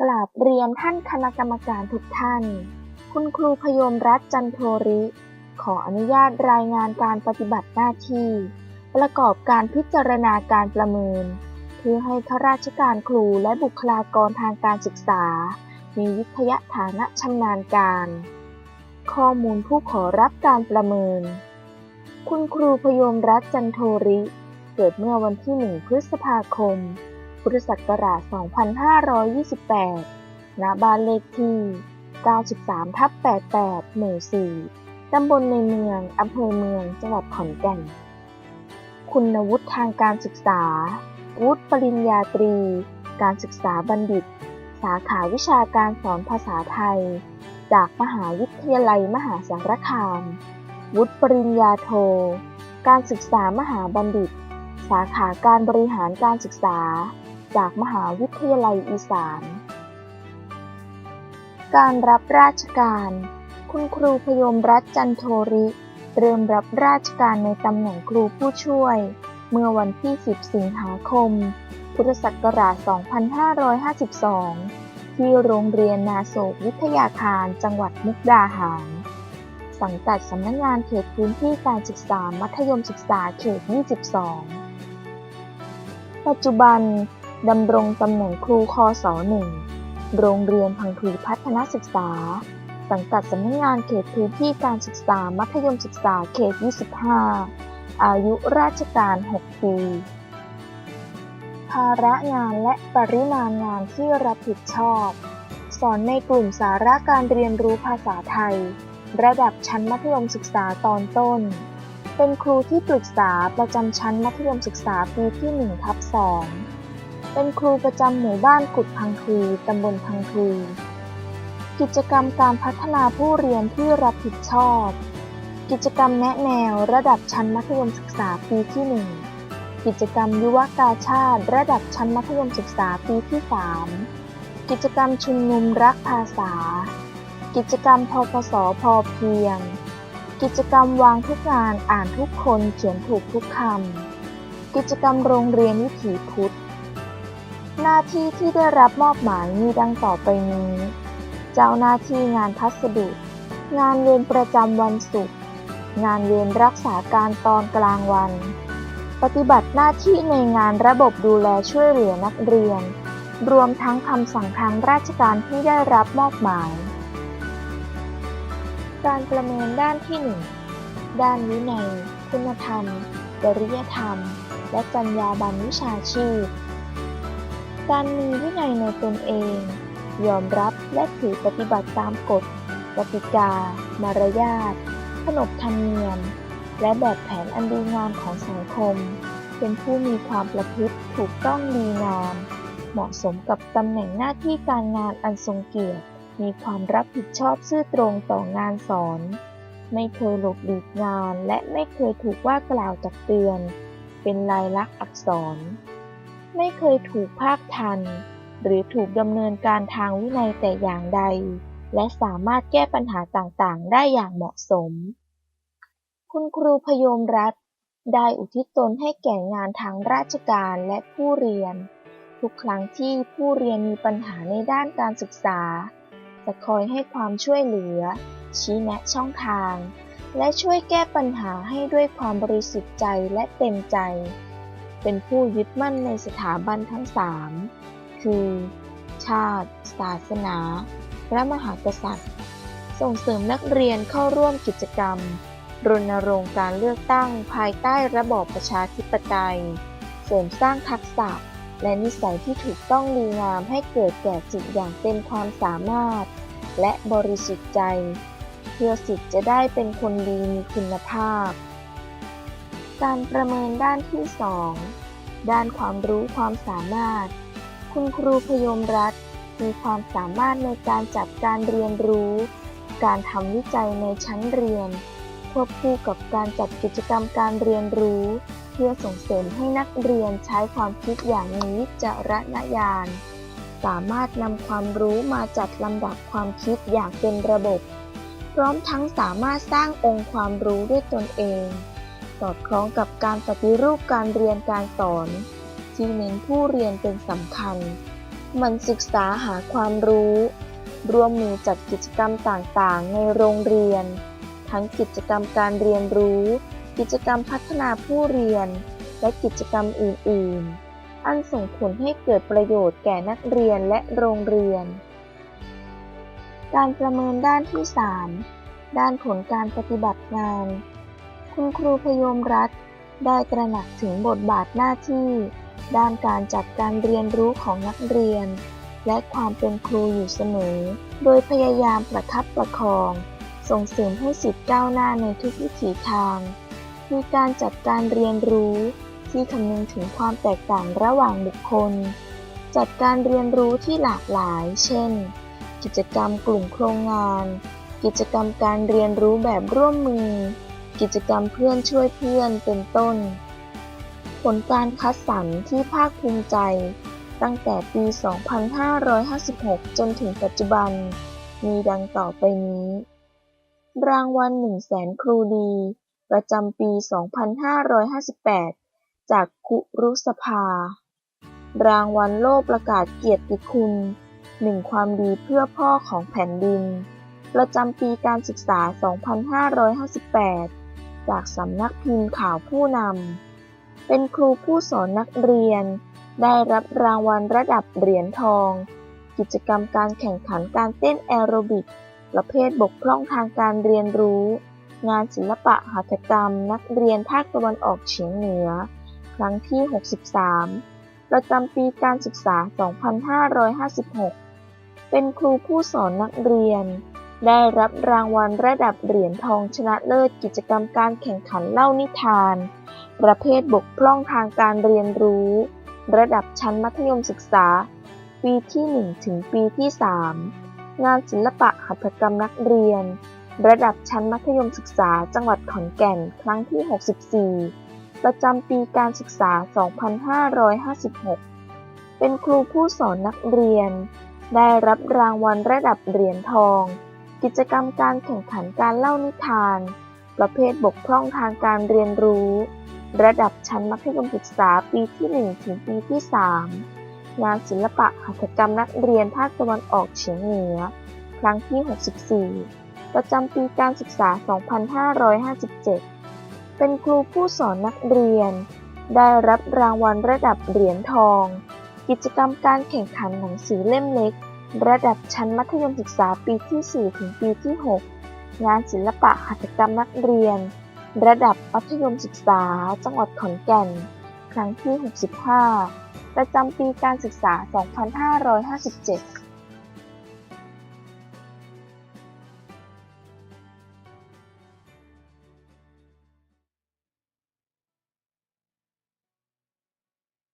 กราบเรียนท่านคณะกรรมการทุกท่าน คุณครูพยมรัตน์จันโทริ ขออนุญาตรายงานการปฏิบัติหน้าที่ ประกอบการพิจารณาการประเมิน เพื่อให้ข้าราชการครูและบุคลากรทางการศึกษา มีวิทยาฐานะชำนาญการ ข้อมูลผู้ขอรับการประเมิน คุณครูพยมรัตน์จันโทริ เกิดเมื่อวันที่ 1 พฤษภาคม พุทธศักราช 2528 ณ บ้านเลขที่ 93 ทับ 88 หมู่ 4 ตำบลในเมือง อำเภอเมือง จังหวัดขอนแก่น คุณวุฒิทางการศึกษา วุฒิปริญญาตรี การศึกษาบัณฑิต สาขาวิชาการสอนภาษาไทย จากมหาวิทยาลัยมหาสารคาม วุฒิปริญญาโท การศึกษามหาบัณฑิต สาขาการบริหารการศึกษา จากมหาวิทยาลัยอีสาน การรับราชการ คุณครูพยมรัตจันโทริ เริ่มรับราชการในตำแหน่งครูผู้ช่วย เมื่อวันที่ 10 สิงหาคม พุทธศักราช 2552 ที่โรงเรียนนาโศกวิทยาคารจังหวัดมุกดาหาร สังกัดสำนักงานเขตพื้นที่การศึกษามัธยมศึกษาเขต 22ปัจจุบัน ดำรงตำแหน่งครูคศ1โรงเรียนพังทุยพัฒนศึกษา สังกัดสำนักงานเขตพื้นที่การศึกษามัธยมศึกษาเขต 25 อายุราชการ 6 ปี ภาระงานและปริมาณงานที่รับผิดชอบ สอนในกลุ่มสาระการเรียนรู้ภาษาไทย ระดับชั้นมัธยมศึกษาตอนต้น เป็นครูที่ปรึกษาประจำชั้นมัธยมศึกษาปีที่1ทับ2 เป็นครูประจำหมู่บ้านกุดพังคุยตำบลพังคุยกิจกรรมการพัฒนาผู้เรียนที่รับผิดชอบ กิจกรรมแนะแนวระดับชั้นมัธยมศึกษาปีที่ 1 กิจกรรมยุวกาชาติ ระดับชั้นมัธยมศึกษาปีที่ 3 กิจกรรมชุมนุมรักภาษา กิจกรรมพกสพอเพียง กิจกรรมวางทุกงานอ่านทุกคนเขียนถูกทุกคำกิจกรรมโรงเรียนวิถีพุทธ หน้าที่ที่ได้รับมอบหมายมีดังต่อไปนี้ เจ้าหน้าที่งานพัสดุ งานเวรประจำวันศุกร์ งานเวรรักษาการตอนกลางวัน ปฏิบัติหน้าที่ในงานระบบดูแลช่วยเหลือนักเรียน รวมทั้งคำสั่งทางราชการที่ได้รับมอบหมาย การประเมินด้านที่ 1 ด้านวินัย คุณธรรม จริยธรรม และจรรยาบรรณวิชาชีพ การมีวินัยในตนเอง ยอมรับและถือปฏิบัติตามกฎกติกา มารยาท ขนบธรรมเนียม และแบบแผนอันดีงามของสังคม เป็นผู้มีความประพฤติถูกต้องดีงาม เหมาะสมกับตำแหน่งหน้าที่การงานอันทรงเกียรติ มีความรับผิดชอบซื่อตรงต่องานสอน ไม่เคยหลบหลีกงานและไม่เคยถูกว่ากล่าวตักเตือน เป็นลายลักษณ์อักษร ไม่เคยถูกภาคทัน หรือถูกดำเนินการทางวินัยแต่อย่างใด และสามารถแก้ปัญหาต่างๆ ได้อย่างเหมาะสม คุณครูพยมรัตได้อุทิศตนให้แก่งานทางราชการและผู้เรียน ทุกครั้งที่ผู้เรียนมีปัญหาในด้านการศึกษา จะคอยให้ความช่วยเหลือ ชี้แนะช่องทาง และช่วยแก้ปัญหาให้ด้วยความบริสุทธิ์ใจและเต็มใจ เป็นผู้ยึดมั่นในสถาบันทั้งสามคือ ชาติ ศาสนา พระมหากษัตริย์ ส่งเสริมนักเรียนเข้าร่วมกิจกรรม รณรงค์การเลือกตั้งภายใต้ระบอบประชาธิปไตย เสริมสร้างทักษะ และนิสัยที่ถูกต้องดีงามให้เกิดแก่สิทธิ์อย่างเต็มความสามารถ และบริสุทธิ์ใจ เพื่อสิทธิ์จะได้เป็นคนดีมีคุณภาพ การประเมินด้านที่ 2 ด้านความรู้ความสามารถ คุณครูพยมรัตน์มีความสามารถในการจัดการเรียนรู้ การทำวิจัยในชั้นเรียน ควบคู่กับการจัดกิจกรรมการเรียนรู้ เพื่อส่งเสริมให้นักเรียนใช้ความคิดอย่างมีวิจารณญาณ สามารถนำความรู้มาจัดลำดับความคิดอย่างเป็นระบบ พร้อมทั้งสามารถสร้างองค์ความรู้ด้วยตนเอง อดคล้องกับการปฏิรูปการเรียนการสอน ที่เน้นผู้เรียนเป็นสำคัญ มันศึกษาหาความรู้ ร่วมมือจัดกิจกรรมต่างๆ ในโรงเรียน ทั้งกิจกรรมการเรียนรู้ กิจกรรมพัฒนาผู้เรียน และกิจกรรมอื่น ๆ อันส่งผลให้เกิดประโยชน์แก่นักเรียนและโรงเรียน การประเมินด้านที่ 3 ด้านผลการปฏิบัติงาน คุณครูพยมรัฐ ได้ตระหนักถึงบทบาทหน้าที่ ด้านการจัดการเรียนรู้ของนักเรียน และความเป็นครูอยู่เสมอ โดยพยายามประคับประคอง ส่งเสริมให้สิทธิ์ก้าวหน้าในทุกวิถีทาง มีการจัดการเรียนรู้ที่คำนึงถึงความแตกต่างระหว่างบุคคล จัดการเรียนรู้ที่หลากหลาย เช่น กิจกรรมกลุ่มโครงงาน กิจกรรมการเรียนรู้แบบร่วมมือ กิจกรรมเพื่อนช่วยเพื่อนเป็นต้น ผลการคัดสรรที่ภาคภูมิใจ ตั้งแต่ปี 2556 จนถึงปัจจุบัน มีดังต่อไปนี้ รางวัล1แสนครูดี ประจำปี 2558 จากคุรุสภา รางวัลโล่ประกาศเกียรติคุณหนึ่งความดีเพื่อพ่อของแผ่นดิน ประจำปีการศึกษา 2558 จากสำนักพิมพ์ข่าวผู้นำ เป็นครูผู้สอนนักเรียน ได้รับรางวัลระดับเหรียญทอง กิจกรรมการแข่งขันการเต้นแอโรบิก ประเภทบกพร่องทางการเรียนรู้ งานศิลปะหัตถกรรม นักเรียนภาคตะวันออกเฉียงเหนือ ครั้งที่ 63 ประจำปีการศึกษา 2556 เป็นครูผู้สอนนักเรียน ได้รับรางวัลระดับเหรียญทองชนะเลิศกิจกรรมการแข่งขันเล่านิทาน ประเภทบกพร่องทางการเรียนรู้ ระดับชั้นมัธยมศึกษา ปีที่ 1 ถึงปีที่ 3 งานศิลปะหัตถกรรมนักเรียน ระดับชั้นมัธยมศึกษาจังหวัดขอนแก่นครั้งที่ 64 ประจำปีการศึกษา 2556 เป็นครูผู้สอนนักเรียน ได้รับรางวัลระดับเหรียญทอง กิจกรรมการแข่งขันการเล่านิทาน ประเภทบกพร่องทางการเรียนรู้ ระดับชั้นมัธยมศึกษาปีที่ 1 ถึงปีที่ 3 งานศิลปะหัตถกรรมนักเรียนภาคตะวันออกเฉียงเหนือ ครั้งที่ 64 ประจำปีการศึกษา 2557 เป็นครูผู้สอนนักเรียน ได้รับรางวัลระดับเหรียญทอง กิจกรรมการแข่งขันหนังสือเล่มเล็ก ระดับชั้นมัธยมศึกษาปีที่ 4 ถึงปีที่ 6 งานศิลปะหัตถกรรมนักเรียน ระดับมัธยมศึกษา จังหวัดขอนแก่น ครั้งที่ 65 ประจำปีการศึกษา 2557